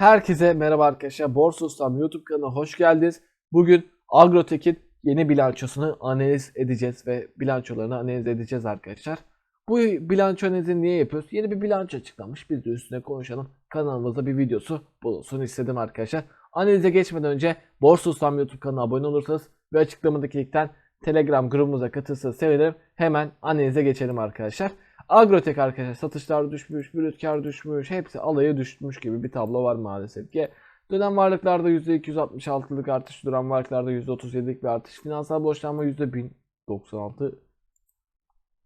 Herkese merhaba arkadaşlar. Borsa Ustam YouTube kanalına hoş geldiniz. Bugün Agrotek'in yeni bilançosunu analiz edeceğiz ve bilançolarını analiz edeceğiz arkadaşlar. Bu bilanço analizini niye yapıyoruz? Yeni bir bilanço açıklanmış. Biz de üstüne konuşalım. Kanalımızda bir videosu bulunsun istedim arkadaşlar. Analize geçmeden önce Borsa Ustam YouTube kanalına abone olursanız ve açıklamadaki linkten Telegram grubumuza katılırsanız sevinirim. Hemen analize geçelim arkadaşlar. Agrotek arkadaşlar satışlar düşmüş, brüt kar düşmüş, hepsi alaya düşmüş gibi bir tablo var maalesef ki. Dönem varlıklarda %266'lık artış, duran varlıklarda %37'lik bir artış, finansal borçlanma %1096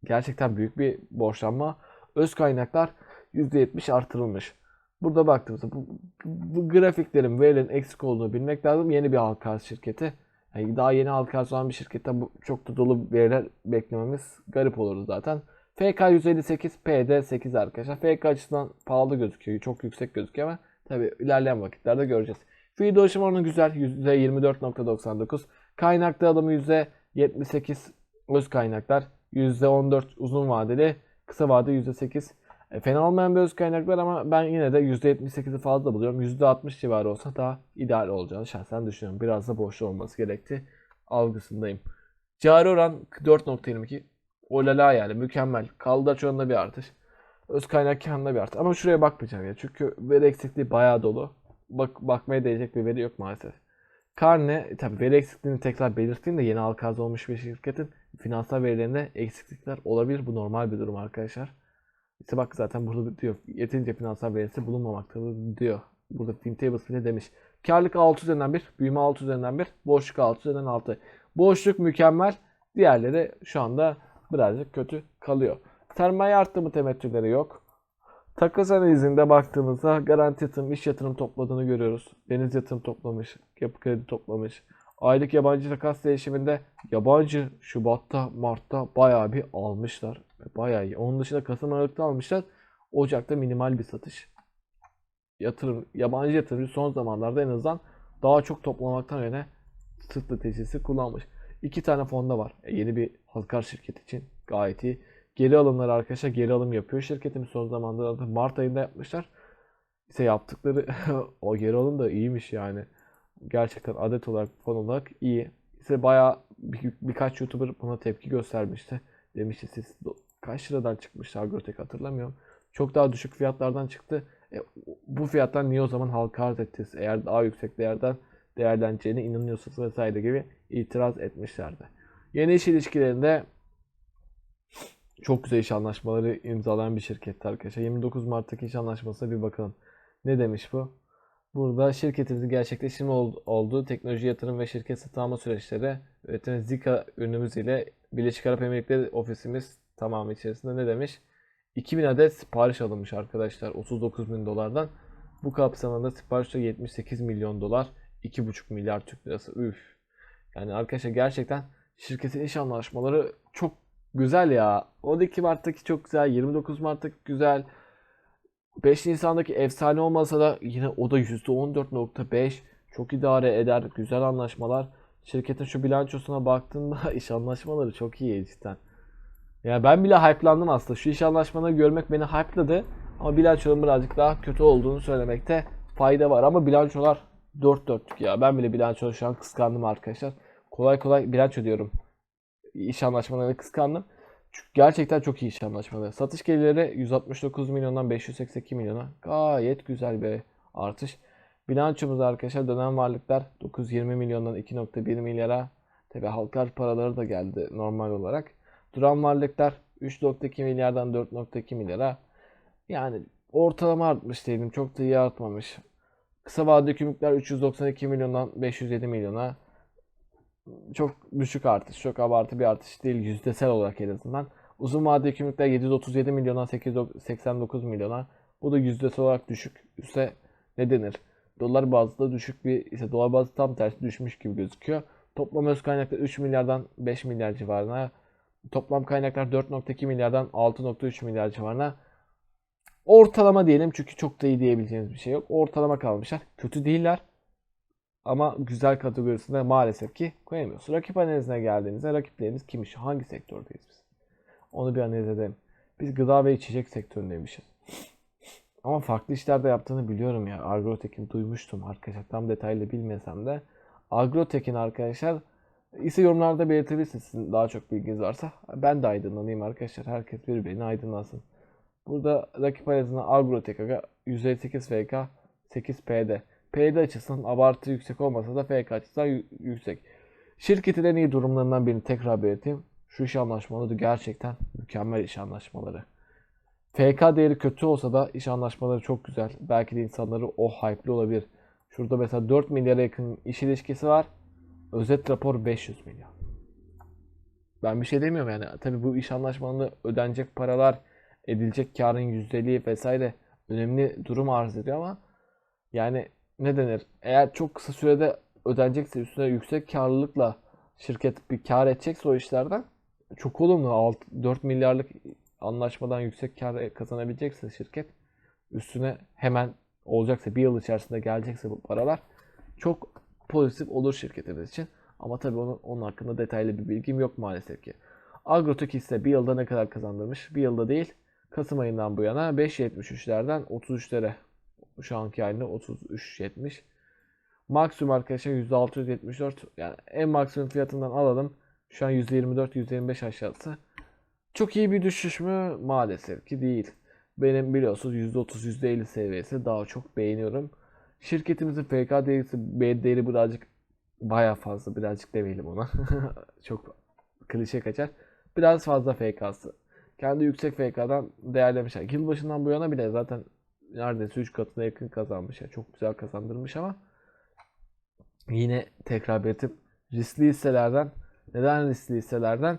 gerçekten büyük bir borçlanma. Öz kaynaklar %70 artırılmış. Burada baktığımızda bu, bu grafiklerin verilerin eksik olduğunu bilmek lazım. Yeni bir halka şirketi. Yani daha yeni halka olan bir şirketten bu çok da dolu veriler beklememiz garip olurdu zaten. FK 158, PD 8 arkadaşlar. FK açısından pahalı gözüküyor. Çok yüksek gözüküyor ama tabi ilerleyen vakitlerde göreceğiz. Fiil dolaşım oranı güzel. %24.99. Kaynak dağılımı %78. Öz kaynaklar %14 uzun vadeli. Kısa vade %8. E, fena olmayan bir öz kaynaklar ama ben yine de %78'i fazla buluyorum. %60 civarı olsa daha ideal olacağını şahsen düşünüyorum. Biraz da boşluğu olması gerekti. Algısındayım. Cari oran 4.22. Olala yani mükemmel. Kaldıraç oranında bir artış. Öz kaynak karında bir artış. Ama şuraya bakmayacağım ya. Çünkü veri eksikliği bayağı dolu. Bak, bakmaya değecek bir veri yok maalesef. Karne tabi veri eksikliğini tekrar belirteyim de yeni halka olmuş bir şirketin finansal verilerinde eksiklikler olabilir. Bu normal bir durum arkadaşlar. İşte bak zaten burada diyor yeterince finansal verisi bulunmamaktadır diyor. Burada FinTables bile demiş. Karlılık 6 üzerinden 1, büyüme 6 üzerinden 1, boşluk 6 üzerinden 6. Boşluk mükemmel. Diğerleri şu anda birazcık kötü kalıyor. Sermaye arttırımı temettüleri yok. Takas analizinde baktığımızda garanti yatırım, iş yatırım topladığını görüyoruz. Deniz yatırım toplamış, yapı kredi toplamış. Aylık yabancı takas değişiminde yabancı Şubat'ta, Mart'ta bayağı bir almışlar. Bayağı iyi. Onun dışında Kasım Aralık'ta almışlar. Ocak'ta minimal bir satış. Yatırım, yabancı yatırımcı son zamanlarda en azından daha çok toplamaktan öne stratejisi kullanmış. İki tane fonda var. E, yeni bir halkar şirket için gayet iyi. Geri alımları arkadaşlar geri alım yapıyor. Şirketimiz son zamanlarda Mart ayında yapmışlar. İşte yaptıkları o geri alım da iyiymiş yani. Gerçekten adet olarak fon olarak iyi. İşte bayağı bir, birkaç YouTuber buna tepki göstermişti. Demişti siz kaç liradan çıkmıştı Agrotek hatırlamıyorum. Çok daha düşük fiyatlardan çıktı. E, bu fiyattan niye o zaman halka arz ettiniz? Eğer daha yüksek değerden değerleneceğine inanıyorsanız vesaire gibi itiraz etmişlerdi. Yeni iş ilişkilerinde çok güzel iş anlaşmaları imzalayan bir şirketti arkadaşlar. 29 Mart'taki iş anlaşmasına bir bakalım. Ne demiş bu? Burada şirketimizin gerçekleştirme olduğu teknoloji yatırım ve şirket satın alma süreçleri üretilen Zika ürünümüz ile Birleşik Arap Emirlikleri ofisimiz tamamı içerisinde ne demiş? 2000 adet sipariş alınmış arkadaşlar 39 bin dolardan. Bu kapsamında sipariş 78 milyon dolar 2,5 milyar Türk lirası. Üf. Yani arkadaşlar gerçekten şirketin iş anlaşmaları çok güzel ya. 12 Mart'taki çok güzel, 29 Mart'taki güzel. 5 Nisan'daki efsane olmasa da yine o da %14.5 çok idare eder. Güzel anlaşmalar. Şirketin şu bilançosuna baktığında iş anlaşmaları çok iyi cidden. Yani ben bile hype'landım aslında. Şu iş anlaşmalarını görmek beni hype'ladı. Ama bilançonun birazcık daha kötü olduğunu söylemekte fayda var. Ama bilançolar 4 dörtlük ya. Ben bile bilanço şu an kıskandım arkadaşlar. Kolay kolay bilanço diyorum. İş anlaşmalarını kıskandım. Çünkü gerçekten çok iyi iş anlaşmaları. Satış gelirleri 169 milyondan 582 milyona. Gayet güzel bir artış. Bilançomuz arkadaşlar dönem varlıklar 920 milyondan 2.1 milyara. Tabi halkar paraları da geldi normal olarak. Duran varlıklar 3.2 milyardan 4.2 milyara. Yani ortalama artmış diyelim. Çok da iyi artmamış. Kısa vadeli gümrükler 392 milyondan 507 milyona. Çok düşük artış, çok abartı bir artış değil yüzdesel olarak en azından. Uzun vadeli gümrükler 737 milyondan 889 milyona. Bu da yüzdesel olarak düşük. Üste ne denir? Dolar bazında düşük bir, ise dolar bazı tam tersi düşmüş gibi gözüküyor. Toplam öz kaynaklar 3 milyardan 5 milyar civarına. Toplam kaynaklar 4.2 milyardan 6.3 milyar civarına. Ortalama diyelim çünkü çok da iyi diyebileceğimiz bir şey yok. Ortalama kalmışlar. Kötü değiller. Ama güzel kategorisinde maalesef ki koyamıyoruz. Rakip analizine geldiğimizde rakiplerimiz kimmiş? Hangi sektördeyiz biz? Onu bir analiz edelim. Biz gıda ve içecek sektöründeymişiz. Ama farklı işlerde yaptığını biliyorum ya. Agrotek'in duymuştum arkadaşlar. Tam detaylı bilmesem de. Agrotek'in arkadaşlar ise yorumlarda belirtebilirsiniz sizin daha çok bilginiz varsa. Ben de aydınlanayım arkadaşlar. Herkes birbirini aydınlansın. Burada rakip arasında Agrotek aga 158 FK 8 PD. PD açısından abartı yüksek olmasa da FK açısından yü- yüksek. Şirketin en iyi durumlarından birini tekrar belirteyim. Şu iş anlaşmaları gerçekten mükemmel iş anlaşmaları. FK değeri kötü olsa da iş anlaşmaları çok güzel. Belki de insanları o hype'li olabilir. Şurada mesela 4 milyara yakın iş ilişkisi var. Özet rapor 500 milyon. Ben bir şey demiyorum yani. Tabii bu iş anlaşmalarında ödenecek paralar, edilecek karın yüzdeliği vesaire önemli durum arz ediyor ama yani ne denir? Eğer çok kısa sürede ödenecekse üstüne yüksek karlılıkla şirket bir kar edecekse o işlerden çok olumlu. 6, 4 milyarlık anlaşmadan yüksek kar kazanabilecekse şirket üstüne hemen olacaksa bir yıl içerisinde gelecekse bu paralar çok pozitif olur şirketimiz için. Ama tabii onun, onun hakkında detaylı bir bilgim yok maalesef ki. Agrotek ise bir yılda ne kadar kazandırmış? Bir yılda değil. Kasım ayından bu yana 5.73'lerden 33'lere şu anki halinde 33.70. Maksimum arkadaşlar %674 yani en maksimum fiyatından alalım. Şu an %24-%25 aşağısı. Çok iyi bir düşüş mü? Maalesef ki değil. Benim biliyorsunuz %30 %50 seviyesi daha çok beğeniyorum. Şirketimizin FK değeri, değeri birazcık baya fazla birazcık demeyelim ona. çok klişe kaçar. Biraz fazla FK'sı. Kendi yüksek FK'dan değerlemişler. Yılbaşından bu yana bile zaten neredeyse 3 katına yakın kazanmış. Yani çok güzel kazandırmış ama yine tekrar belirtip riskli hisselerden neden riskli hisselerden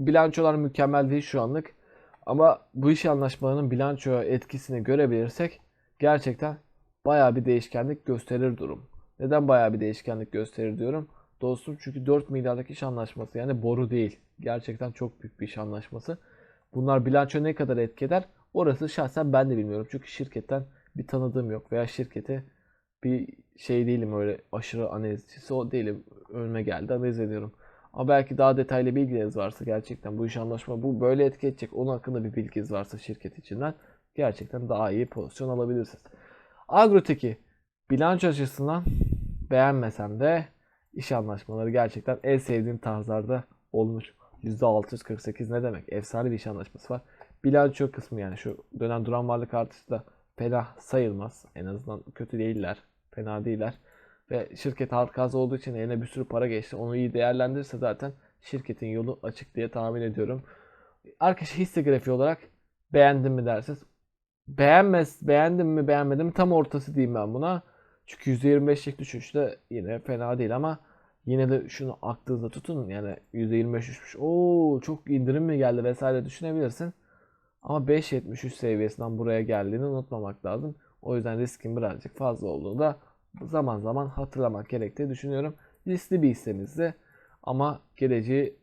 bilançolar mükemmel değil şu anlık. Ama bu iş anlaşmalarının bilançoya etkisini görebilirsek gerçekten bayağı bir değişkenlik gösterir durum. Neden bayağı bir değişkenlik gösterir diyorum? Dostum çünkü 4 milyarlık iş anlaşması yani boru değil. Gerçekten çok büyük bir iş anlaşması. Bunlar bilanço ne kadar etki eder? Orası şahsen ben de bilmiyorum. Çünkü şirketten bir tanıdığım yok veya şirketi bir şey değilim öyle aşırı analizcisi o değilim. Önüme geldi analiz ediyorum. Ama belki daha detaylı bilginiz varsa gerçekten bu iş anlaşma bu böyle etki edecek. Onun hakkında bir bilginiz varsa şirket içinden gerçekten daha iyi pozisyon alabilirsiniz. Agroteki bilanço açısından beğenmesem de iş anlaşmaları gerçekten en sevdiğim tarzlarda olmuş. %648 ne demek? Efsane bir iş anlaşması var. Bilanço kısmı yani şu dönen duran varlık artışı da fena sayılmaz. En azından kötü değiller. Fena değiller. Ve şirket halka olduğu için eline bir sürü para geçti. Onu iyi değerlendirirse zaten şirketin yolu açık diye tahmin ediyorum. Arkadaşlar hisse grafiği olarak beğendim mi dersiniz? Beğenmez, beğendim mi beğenmedim tam ortası diyeyim ben buna. Çünkü %25'lik düşüş de yine fena değil ama yine de şunu aklınızda tutun yani %25 düşmüş. Oo çok indirim mi geldi vesaire düşünebilirsin. Ama 5.73 seviyesinden buraya geldiğini unutmamak lazım. O yüzden riskin birazcık fazla olduğunu da zaman zaman hatırlamak gerektiği düşünüyorum. Riskli bir hissemizde ama geleceği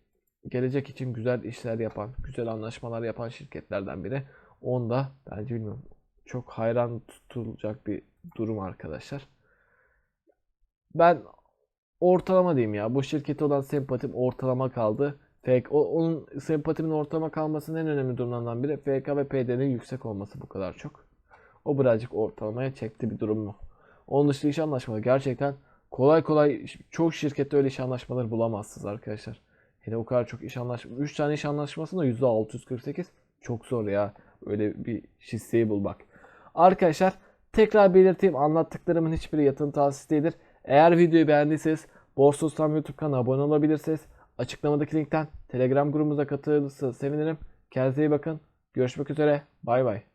gelecek için güzel işler yapan, güzel anlaşmalar yapan şirketlerden biri. Onda bence bilmiyorum çok hayran tutulacak bir durum arkadaşlar. Ben ortalama diyeyim ya. Bu şirkete olan sempatim ortalama kaldı. FK, o- onun sempatimin ortalama kalmasının en önemli durumlarından biri FK ve PD'nin yüksek olması bu kadar çok. O birazcık ortalamaya çekti bir durum mu? Onun dışında iş anlaşmaları gerçekten kolay kolay çok şirkette öyle iş anlaşmaları bulamazsınız arkadaşlar. Hele o kadar çok iş anlaşması. 3 tane iş anlaşmasında %648 çok zor ya. Öyle bir hisseyi bulmak. Arkadaşlar tekrar belirteyim anlattıklarımın hiçbiri yatırım tavsiyesi değildir. Eğer videoyu beğendiyseniz Borsa Ustam YouTube kanalına abone olabilirsiniz. Açıklamadaki linkten Telegram grubumuza katılırsanız sevinirim. Kendinize iyi bakın. Görüşmek üzere. Bay bay.